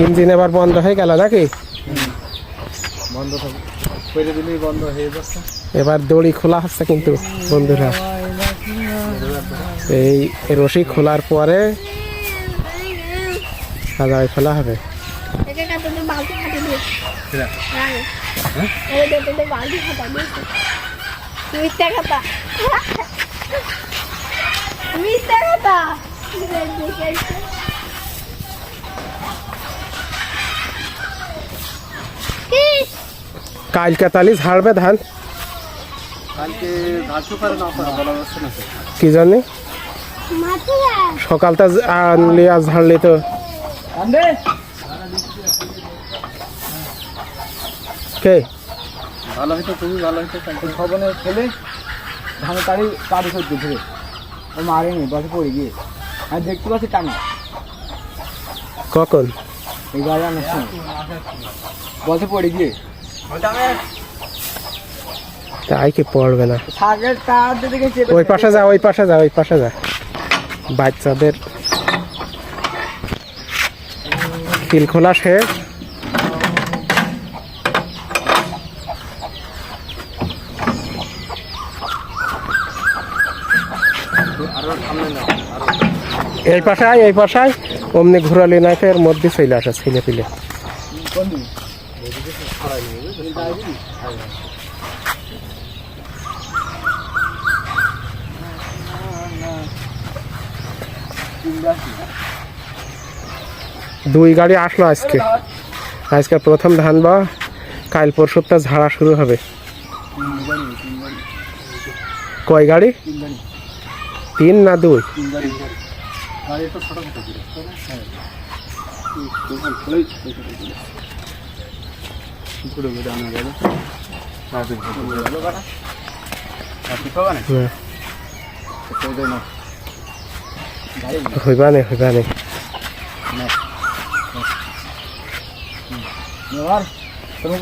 Engine এবার বন্ধ হয়ে গেল নাকি? বন্ধ করে দিলেই বন্ধ হয়ে যাচ্ছে। এবার দড়ি খোলা হচ্ছে কিন্তু বন্ধুরা। এই রশি খোলার পরে সাজায় খোলা হবে। কালকে তালি ঝাড়বে ধান কি জানি? সকালটা আনলি আর ঝাড়লি তো কে? ভালো হইতো খুবই ভালো হইতো কালকে ছবনে খেলে ধানে তাড়ি তাড়ি সহ্য ধরে ও মারেনি বসে পড়ে গিয়ে। আমি দেখতে পাচ্ছি টানা। কখন? এই গাড়ি সঙ্গে বসে পড়ে গিয়ে। তাই কি পড়বে না। ওই পাশে যা ওই পাশে যা ওই পাশে যা। বাচ্চাদের খিল খোলা শেষ। এই পাশায় এই পাশায় অমনি ঘুরালি না ফের মধ্যে চলে আসে ছিলে পিলে দুই গাড়ি আসলো আজকে। আজকে প্রথম ধান বা, কাল পরশুটা ঝাড়া শুরু হবে। কয় গাড়ি? তিন না দুই? গাড়ি করে হ্যাঁ। পুরো বেড়ে আনা গেল হইবা নে হইবা নে। এবার তুমি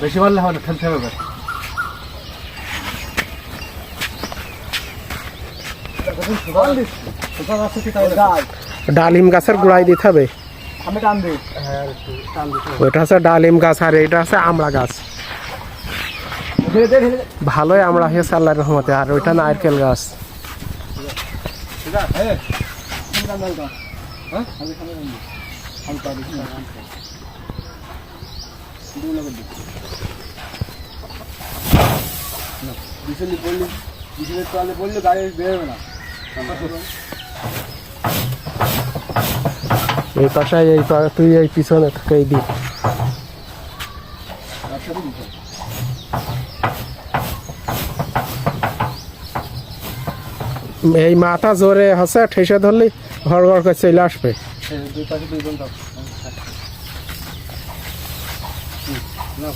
বেশি মারলে হবে না ঠেলতে হবে? ডালিম গাছের গোড়ায় দিতে হবে। আমি টান দিই। হ্যাঁ ওইটা হচ্ছে ডালিম গাছ আর এইটা হচ্ছে আমড়া গাছ। ভালোই আমড়া হয়েছে আল্লাহর রহমতে আর ওইটা নারকেল গাছ। হ্যাঁ। হ্যাঁ বিচলি পড়লি বিচলির তোয়ালে পড়লে গাড়ি বেরোবে না। এই পাশায় এই তুই এই পিছনে দি রাস্তাতে এই মাথা জোরে হচ্ছে ঠেসে ধরলি ঘর ঘর করে চলে আসবে। এই দুই পাশে দুইজন দাও হুম,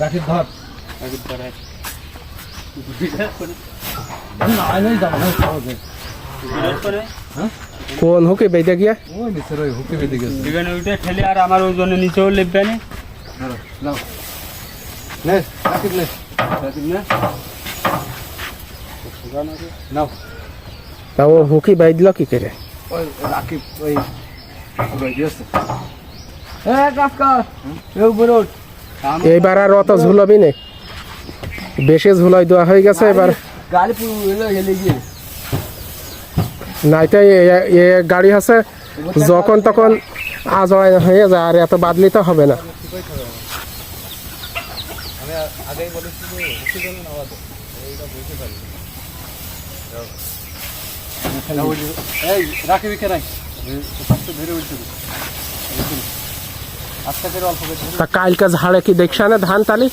রাখির ধর। রাখির ধর সহজে। কোন হুকে বেঁধে গিয়া? ওই নিচের ওই হুকি বেজে গেছে। এখানে ওইটা ঠেলে আর আমার ওজনে নিচেও লেপবে না। নাও। নে, রাখির নে। রাখির নে। নাও। তা ও হুকি বাইদিল কি করে? ওই ওই ওই দিয়েছে হ্যাঁ কাস্কার এই উপরে। এইবার আর অত ঝুলবি নে। বেশি ঝুলাই দেওয়া হয়ে গেছে এবার। নাইতে এ- গাড়ি আছে যখন তখন আজ হয়ে যায় আর এত বাদলি তো হবে না। এই রাকিব কে নাই? ধরে উঠছে আজকে ফের অল্প করে ধরে তা কালকে ঝাড়ে কি দেখছ না ধান তালি?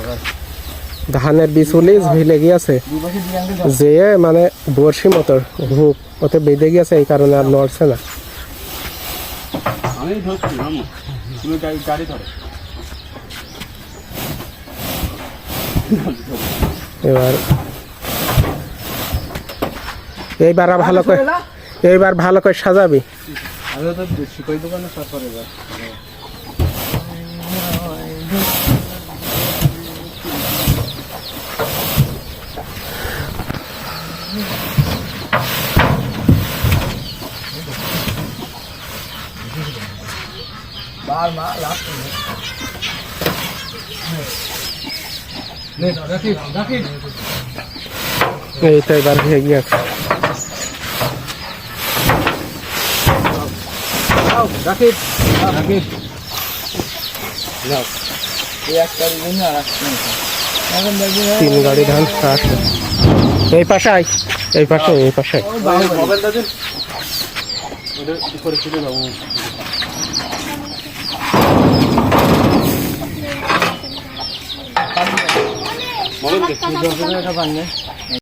যায় ধানের বিচুলি ঝুলে গিয়েছে। দুই পাশে দুই আঙ্গুল যে মানে বর্ষি মতো হুক ওতে বেঁধে গিয়েছে এই কারণে আর নড়ছে না। আমি তুমি গাড়ি গাড়ি ধরো। এবার। এইবার ভালো করে এইবার ভালো করে সাজাবি। আমি তো শিকল দোকানে সরকার এবার বার মা লাস্ট এই তো এবার হয়ে গিয়েছে এখন দেখবি তিন গাড়ি ধান আসলো এই পাশে আয় এই পাশে এই পাশে উপরে ছিল 모르겠네.